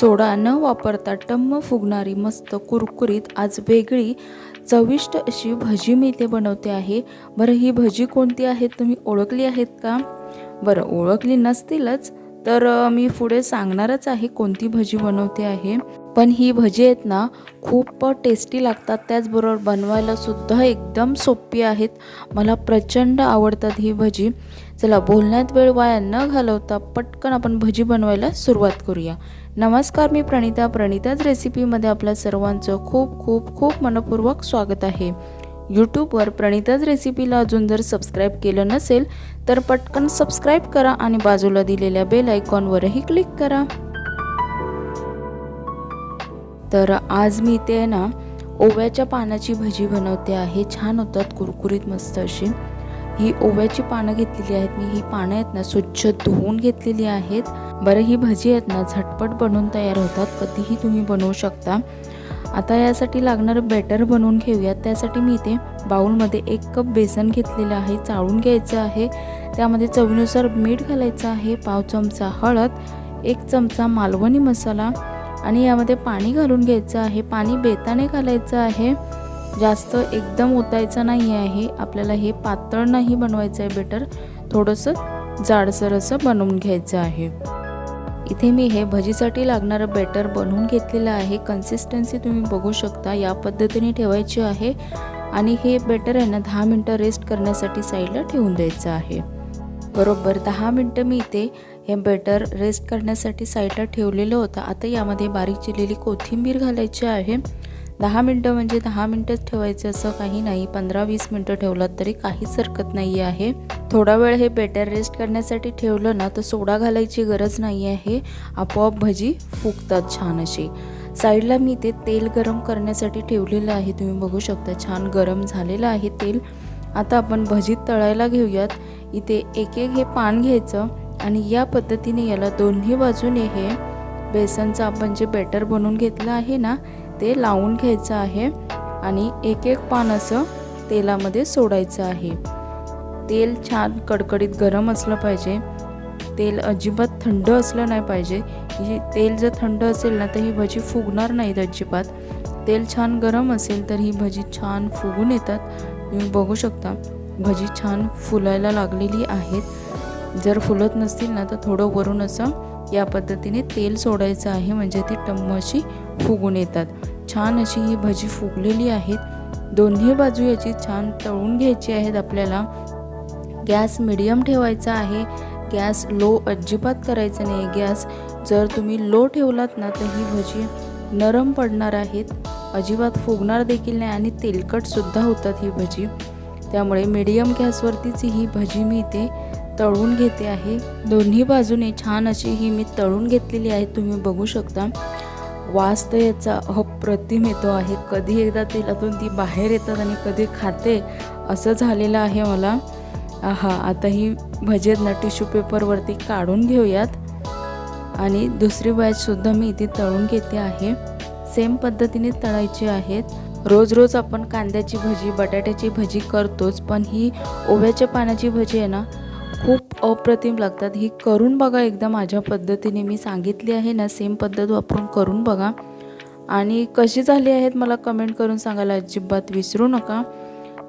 सोडा न वापरता टम्म फुगणारी मस्त कुरकुरीत आज वेगळी चविष्ट अशी भजी मी इथे बनवते आहे. बरं ही भजी कोणती आहेत तुम्ही ओळखली आहेत का? बरं ओळखली नसतीलच. तर मी पुढे सांगणारच आहे कोणती भजी बनवते आहे. पण ही भजी आहेत ना खूप टेस्टी लागतात. त्याचबरोबर बनवायला सुद्धा एकदम सोपी आहेत. मला प्रचंड आवडतात ही भजी. चला बोलण्यात वेळ वाया न घालवता पटकन आपण भजी बनवायला सुरुवात करूया. नमस्कार मी प्रणिता. प्रणिताच रेसिपीमध्ये आपल्या सर्वांचं खूप खूप खूप मनपूर्वक स्वागत आहे. यूट्यूबवर प्रणिताज रेसिपीला अजून जर सबस्क्राईब केलं नसेल तर पटकन सबस्क्राईब करा आणि बाजूला दिलेल्या बेल आयकॉनवरही क्लिक करा. तर आज मी इथे आहे ना ओव्याच्या पानाची भजी बनवते आहे. छान होतात कुरकुरीत मस्त अशी ही ओव्याची पानं घेतलेली आहेत मी. ही पानं आहेत ना स्वच्छ धुवून घेतलेली आहेत. बरं ही भजी आहेत ना झटपट बनवून तयार होतात. कधीही तुम्ही बनवू शकता. आता यासाठी लागणारं बॅटर बनवून घेऊयात. त्यासाठी मी इथे बाऊलमध्ये एक कप बेसन घेतलेलं आहे चाळून घ्यायचं आहे. त्यामध्ये चवीनुसार मीठ घालायचं आहे पाव चमचा हळद एक चमचा मालवणी मसाला आणि यामध्ये पाणी घालून घ्यायचं आहे. पाणी बेताने घालायचं आहे. जास्त एकदम ओतायचं नाही आहे. आपल्याला हे पातळ नाही बनवायचं आहे बेटर थोडंसं जाडसर असं बनवून घ्यायचं आहे. इथे मी हे भजीसाठी लागणारं बेटर बनवून घेतलेलं आहे. कन्सिस्टन्सी तुम्ही बघू शकता. या पद्धतीने ठेवायची आहे. आणि हे बेटर आहे ना दहा मिनटं रेस्ट करण्यासाठी साईडला ठेवून द्यायचं आहे. बरोबर दहा मिनटं मी इथे हे बेटर रेस्ट करण्यासाठी साईडला ठेवलेलं होतं. आता यामध्ये बारीक चिरलेली कोथिंबीर घालायची आहे. दहा मिनटं म्हणजे दहा मिनटंच ठेवायचं असं काही नाही. पंधरा वीस मिनटं ठेवलात तरी काहीच हरकत नाही आहे. थोडा वेळ हे बेटर रेस्ट करण्यासाठी ठेवलं ना तर सोडा घालायची गरज नाही आहे आपोआप भजी फुगतात छान अशी. साईडला मी ते तेल गरम करण्यासाठी ठेवलेलं आहे. तुम्ही बघू शकता छान गरम झालेलं आहे तेल. आता आपण भजीत तळायला घेऊयात. इथे एक एक हे पान घ्यायचं आणि या पद्धतीने याला दोन्ही बाजूने हे बेसनचं आपण जे बेटर बनवून घेतलं आहे ना ते लावून घ्यायचं आहे आणि एक एक पान असं तेलामध्ये सोडायचं आहे. तेल छान कडकडीत गरम असलं पाहिजे. तेल अजिबात थंड असलं नाही पाहिजे. ही तेल जर थंड असेल ना तर ही भजी फुगणार नाहीत अजिबात. तेल छान गरम असेल तर ही भजी छान फुगून येतात. तुम्ही बघू शकता भजी छान फुलायला लागलेली आहेत. जर फुलत नसतील ना तर थोडं वरून असं या पद्धतीने तेल सोडायचं आहे. म्हणजे ती टम्म अशी फुगून येतात. छान अशी ही भजी फुगलेली आहेत. दोन्ही बाजू याची छान तळून घ्यायची आहेत आपल्याला. गॅस मिडियम ठेवायचा आहे. गॅस लो अजिबात करायचं नाही. गॅस जर तुम्ही लो ठेवलात ना तर ही भजी नरम पडणार आहेत. अजिबात फुगणार देखील नाही आणि तेलकटसुद्धा होतात ही भजी. त्यामुळे मीडियम गॅसवरतीच ही भजी मी इथे तळून घेते आहे. दोन्ही बाजूने छान अशी ही मी तळून घेतलेली आहे. तुम्ही बघू शकता. वास तर याचा अप्रतिम येतो आहे. कधी एकदा तेलातून ती बाहेर येतात आणि कधी खाते असं झालेलं आहे मला. हा आता ही भजी ना टिश्यू पेपरवरती काढून घेऊयात. आणि दुसरी बॅचसुद्धा मी इथे तळून घेते आहे. सेम पद्धतीने तळायची आहेत रोज रोज आपण कांद्याची भजी बटाट्याची भजी करतोच पण ही ओव्याच्या पानाची भजी आहे ना अप्रतिम लागतात. ही करून बघा एकदा माझ्या पद्धतीने. मी सांगितली आहे ना सेम पद्धत वापरून करून बघा. आणि कशी झाली आहेत मला कमेंट करून सांगायला अजिबात विसरू नका.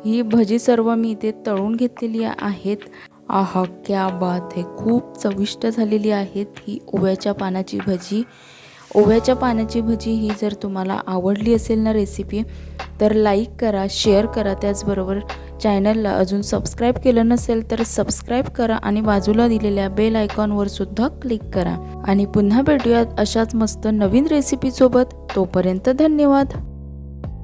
ही भजी सर्व मी इथे तळून घेतलेली आहेत. आहा क्या बात आहे खूप चविष्ट झालेली आहेत ही ओव्याच्या पानाची भजी. ओव्याच्या पानाची भजी ही जर तुम्हाला आवडली असेल ना रेसिपी तर लाईक करा शेअर करा. त्याचबरोबर चॅनलला अजून सबस्क्राईब केलं नसेल तर सबस्क्राईब करा आणि बाजूला दिलेल्या बेल आयकॉनवर सुद्धा क्लिक करा. आणि पुन्हा भेटूयात अशाच मस्त नवीन रेसिपीसोबत तोपर्यंत धन्यवाद.